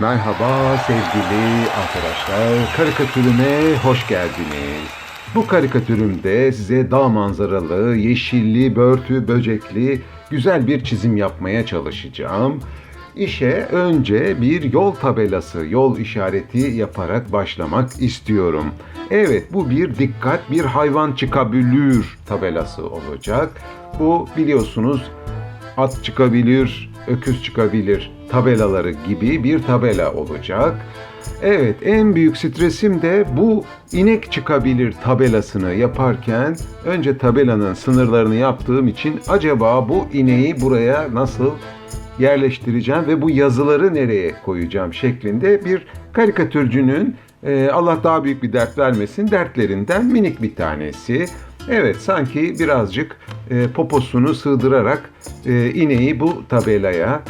Merhaba sevgili arkadaşlar. Karikatürüme hoş geldiniz. Bu karikatürümde size dağ manzaralı, yeşilli, börtü, böcekli güzel bir çizim yapmaya çalışacağım. İşe önce bir yol tabelası, yol işareti yaparak başlamak istiyorum. Evet bu bir dikkat bir hayvan çıkabilir tabelası olacak. Bu biliyorsunuz at çıkabilir, öküz çıkabilir tabelaları gibi bir tabela olacak. Evet, en büyük stresim de bu inek çıkabilir tabelasını yaparken önce tabelanın sınırlarını yaptığım için acaba bu ineği buraya nasıl yerleştireceğim ve bu yazıları nereye koyacağım şeklinde bir karikatürcünün e, Allah daha büyük bir dert vermesin dertlerinden minik bir tanesi. Evet sanki birazcık e, poposunu sığdırarak e, ineği bu tabelaya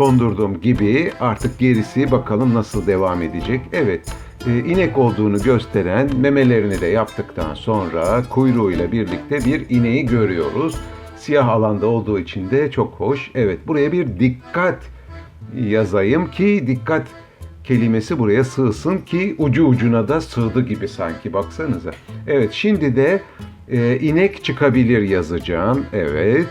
kondurduğum gibi artık gerisi bakalım nasıl devam edecek. Evet e, inek olduğunu gösteren memelerini de yaptıktan sonra kuyruğuyla birlikte bir ineği görüyoruz. Siyah alanda olduğu için de çok hoş. Evet buraya bir dikkat yazayım ki dikkat kelimesi buraya sığsın ki ucu ucuna da sığdı gibi sanki baksanıza. Evet şimdi de e, inek çıkabilir yazacağım. Evet.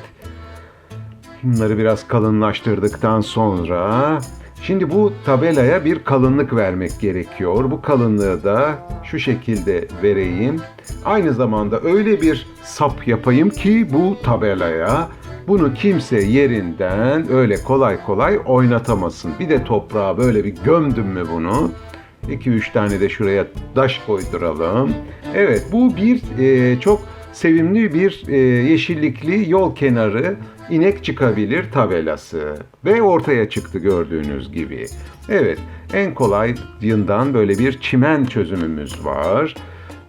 Bunları biraz kalınlaştırdıktan sonra şimdi bu tabelaya bir kalınlık vermek gerekiyor. Bu kalınlığı da şu şekilde vereyim. Aynı zamanda öyle bir sap yapayım ki bu tabelaya bunu kimse yerinden öyle kolay kolay oynatamasın. Bir de toprağa böyle bir gömdüm mü bunu? 2-3 tane de şuraya taş koyduralım. Evet bu bir e, çok sevimli bir e, yeşillikli yol kenarı inek çıkabilir tabelası ve ortaya çıktı gördüğünüz gibi. Evet en kolayından böyle bir çimen çözümümüz var.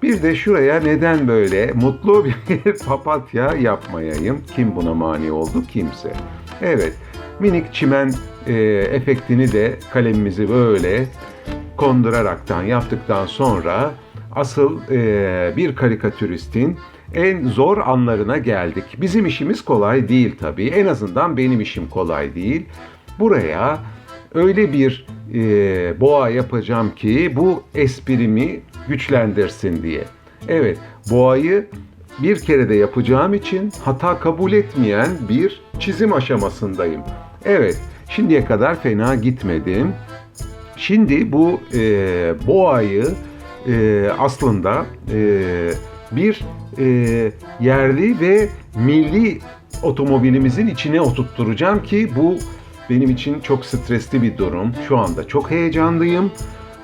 Bir de şuraya neden böyle mutlu bir papatya yapmayayım? Kim buna mani oldu? Kimse. Evet minik çimen e, efektini de kalemimizi böyle konduraraktan yaptıktan sonra asıl e, bir karikatüristin en zor anlarına geldik. Bizim işimiz kolay değil tabii. En azından benim işim kolay değil. Buraya öyle bir e, boğa yapacağım ki bu esprimi güçlendirsin diye. Evet, boğayı bir kere de yapacağım için hata kabul etmeyen bir çizim aşamasındayım. Evet, şimdiye kadar fena gitmedim. Şimdi bu e, boğayı e, aslında e, bir e, yerli ve milli otomobilimizin içine oturtturacağım ki bu benim için çok stresli bir durum. Şu anda çok heyecanlıyım.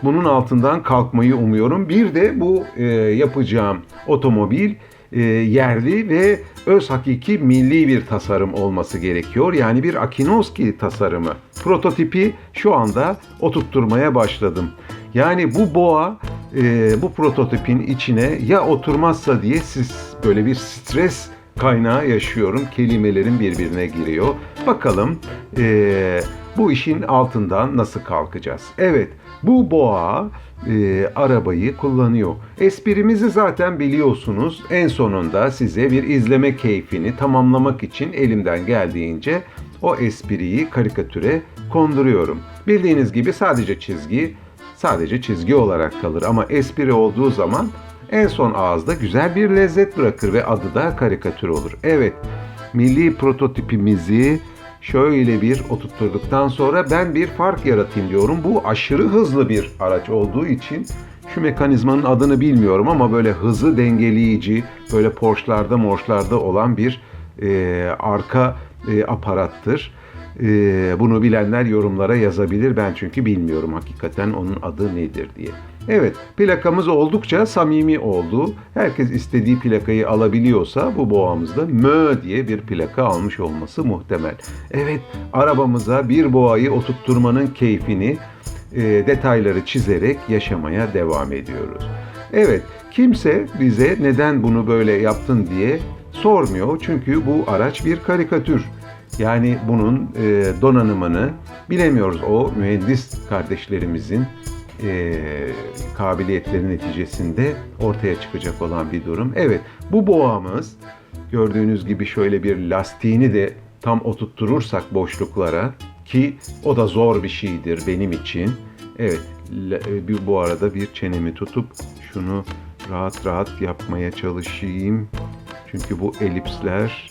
Bunun altından kalkmayı umuyorum. Bir de bu e, yapacağım otomobil e, yerli ve öz hakiki milli bir tasarım olması gerekiyor. Yani bir Akinoski tasarımı. Prototipi şu anda oturtturmaya başladım. Yani bu boğa e, bu prototipin içine ya oturmazsa diye siz böyle bir stres kaynağı yaşıyorum. Kelimelerin birbirine giriyor. Bakalım e, bu işin altından nasıl kalkacağız? Evet bu boğa e, arabayı kullanıyor. Esprimizi zaten biliyorsunuz. En sonunda size bir izleme keyfini tamamlamak için elimden geldiğince o espriyi karikatüre konduruyorum. Bildiğiniz gibi sadece çizgi sadece çizgi olarak kalır ama espri olduğu zaman en son ağızda güzel bir lezzet bırakır ve adı da karikatür olur. Evet, milli prototipimizi şöyle bir oturtturduktan sonra ben bir fark yaratayım diyorum. Bu aşırı hızlı bir araç olduğu için şu mekanizmanın adını bilmiyorum ama böyle hızı dengeleyici, böyle Porsche'larda morşlarda olan bir e, arka e, aparattır. E, bunu bilenler yorumlara yazabilir. Ben çünkü bilmiyorum hakikaten onun adı nedir diye. Evet, plakamız oldukça samimi oldu. Herkes istediği plakayı alabiliyorsa bu boğamızda MÖ diye bir plaka almış olması muhtemel. Evet, arabamıza bir boğayı oturtturmanın keyfini e, detayları çizerek yaşamaya devam ediyoruz. Evet, kimse bize neden bunu böyle yaptın diye sormuyor. Çünkü bu araç bir karikatür. Yani bunun e, donanımını bilemiyoruz. O mühendis kardeşlerimizin e, kabiliyetleri neticesinde ortaya çıkacak olan bir durum. Evet, bu boğamız gördüğünüz gibi şöyle bir lastiğini de tam oturtturursak boşluklara ki o da zor bir şeydir benim için. Evet, e, bir- bu arada bir çenemi tutup şunu rahat rahat yapmaya çalışayım. Çünkü bu elipsler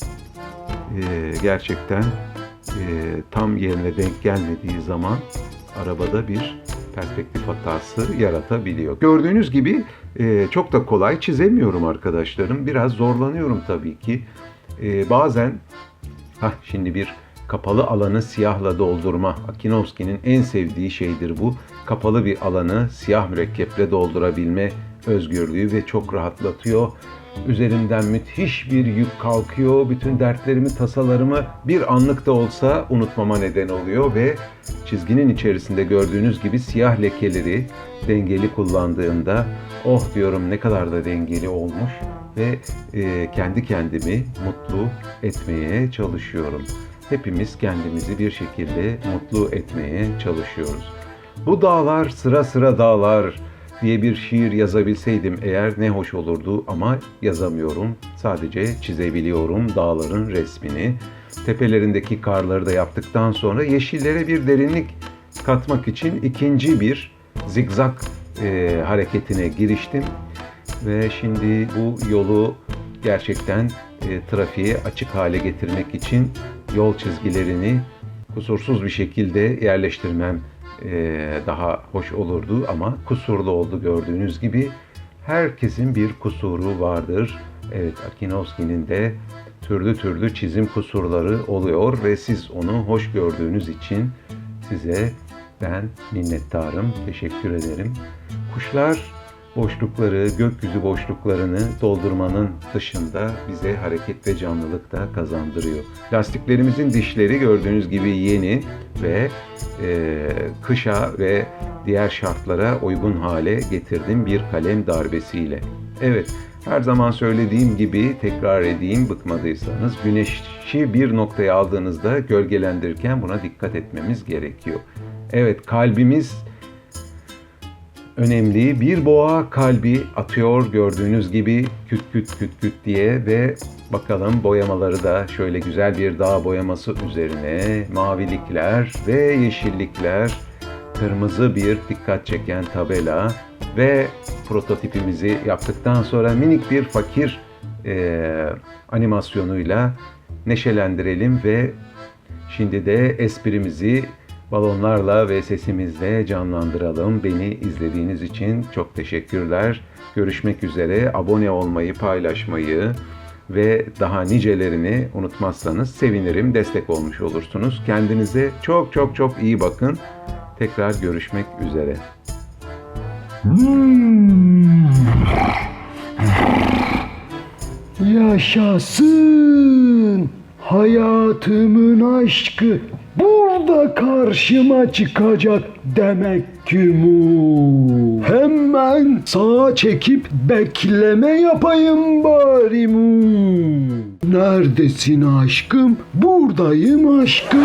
e, gerçekten e, tam yerine denk gelmediği zaman arabada bir perspektif hatası yaratabiliyor. Gördüğünüz gibi e, çok da kolay çizemiyorum arkadaşlarım. Biraz zorlanıyorum tabii ki. E, bazen Hah, şimdi bir kapalı alanı siyahla doldurma. Akinovski'nin en sevdiği şeydir bu. Kapalı bir alanı siyah mürekkeple doldurabilme özgürlüğü ve çok rahatlatıyor. Üzerimden müthiş bir yük kalkıyor. Bütün dertlerimi, tasalarımı bir anlık da olsa unutmama neden oluyor ve çizginin içerisinde gördüğünüz gibi siyah lekeleri dengeli kullandığımda oh diyorum ne kadar da dengeli olmuş ve e, kendi kendimi mutlu etmeye çalışıyorum. Hepimiz kendimizi bir şekilde mutlu etmeye çalışıyoruz. Bu dağlar sıra sıra dağlar diye bir şiir yazabilseydim eğer ne hoş olurdu ama yazamıyorum. Sadece çizebiliyorum dağların resmini. Tepelerindeki karları da yaptıktan sonra yeşillere bir derinlik katmak için ikinci bir zigzag e, hareketine giriştim ve şimdi bu yolu gerçekten e, trafiğe açık hale getirmek için yol çizgilerini kusursuz bir şekilde yerleştirmem daha hoş olurdu ama kusurlu oldu gördüğünüz gibi. Herkesin bir kusuru vardır. Evet Akinovski'nin de türlü türlü çizim kusurları oluyor ve siz onu hoş gördüğünüz için size ben minnettarım, teşekkür ederim. Kuşlar boşlukları, gökyüzü boşluklarını doldurmanın dışında bize hareket ve canlılık da kazandırıyor. Lastiklerimizin dişleri gördüğünüz gibi yeni ve e, kışa ve diğer şartlara uygun hale getirdim bir kalem darbesiyle. Evet, her zaman söylediğim gibi tekrar edeyim bıkmadıysanız güneşi bir noktaya aldığınızda gölgelendirirken buna dikkat etmemiz gerekiyor. Evet kalbimiz önemli. Bir boğa kalbi atıyor gördüğünüz gibi küt küt küt küt diye ve bakalım boyamaları da şöyle güzel bir dağ boyaması üzerine mavilikler ve yeşillikler, kırmızı bir dikkat çeken tabela ve prototipimizi yaptıktan sonra minik bir fakir eee, animasyonuyla neşelendirelim ve Şimdi de esprimizi balonlarla ve sesimizle canlandıralım. Beni izlediğiniz için çok teşekkürler. Görüşmek üzere. Abone olmayı, paylaşmayı ve daha nicelerini unutmazsanız sevinirim. Destek olmuş olursunuz. Kendinize çok çok çok iyi bakın. Tekrar görüşmek üzere. Hmm. Yaşasın hayatımın aşkı burada karşıma çıkacak demek ki mu. Hemen sağa çekip bekleme yapayım bari mu. Neredesin aşkım? Buradayım aşkım.